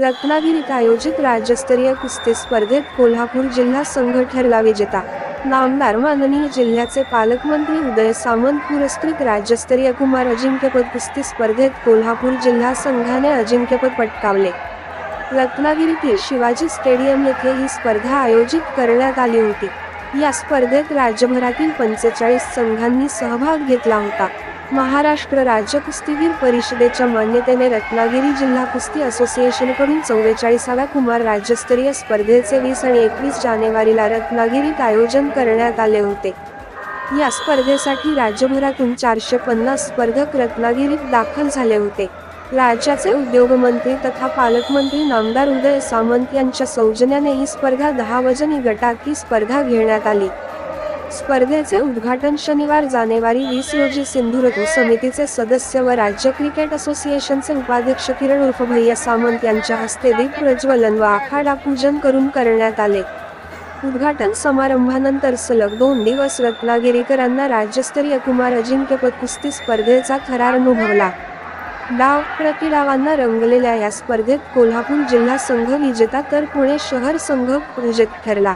रत्नागिरीत आयोजित राज्यस्तरीय कुस्ती स्पर्धेत कोल्हापूर जिल्हा संघ ठरला विजेता. नामदार माननीय जिल्ह्याचे पालकमंत्री उदय सामंत पुरस्कृत राज्यस्तरीय कुमार अजिंक्यपद कुस्ती स्पर्धेत कोल्हापूर जिल्हा संघाने अजिंक्यपद पटकावले. रत्नागिरीतील शिवाजी स्टेडियम येथे ही स्पर्धा आयोजित करण्यात आली होती. या स्पर्धेत राज्यभरातील पंचेचाळीस संघांनी सहभाग घेतला होता. महाराष्ट्र राज्य कुस्तीगीर परिषदेच्या मान्यतेने रत्नागिरी जिल्हा कुस्ती असोसिएशनकडून चौवेचाळीसाव्या कुमार राज्यस्तरीय स्पर्धेचे वीस आणि एकवीस जानेवारीला रत्नागिरीत आयोजन करण्यात आले होते. या स्पर्धेसाठी राज्यभरातून चारशे पन्नास स्पर्धक रत्नागिरीत दाखल झाले होते. राज्याचे उद्योगमंत्री तथा पालकमंत्री नामदार उदय सामंत यांच्या सौजन्याने ही स्पर्धा दहा वजनी गटात ही स्पर्धा घेण्यात आली. स्पर्धेचे उद्घाटन शनिवार जानेवारी वीस रोजी सिंधुदुर्ग समितीचे सदस्य व राज्य क्रिकेट असोसिएशनचे उपाध्यक्ष किरण उर्फ भैया सामंत यांच्या हस्ते दीप प्रज्वलन व आखाडा पूजन करून करण्यात आले. उद्घाटन समारंभानंतर सलग दोन दिवस रत्नागिरीकरांना राज्यस्तरीय कुमार अजिंक्यपद कुस्ती स्पर्धेचा खरार अनुभवला. डाव प्रतिडावांना रंगलेल्या या स्पर्धेत कोल्हापूर जिल्हा संघ विजेता तर पुणे शहर संघ विजेत ठरला.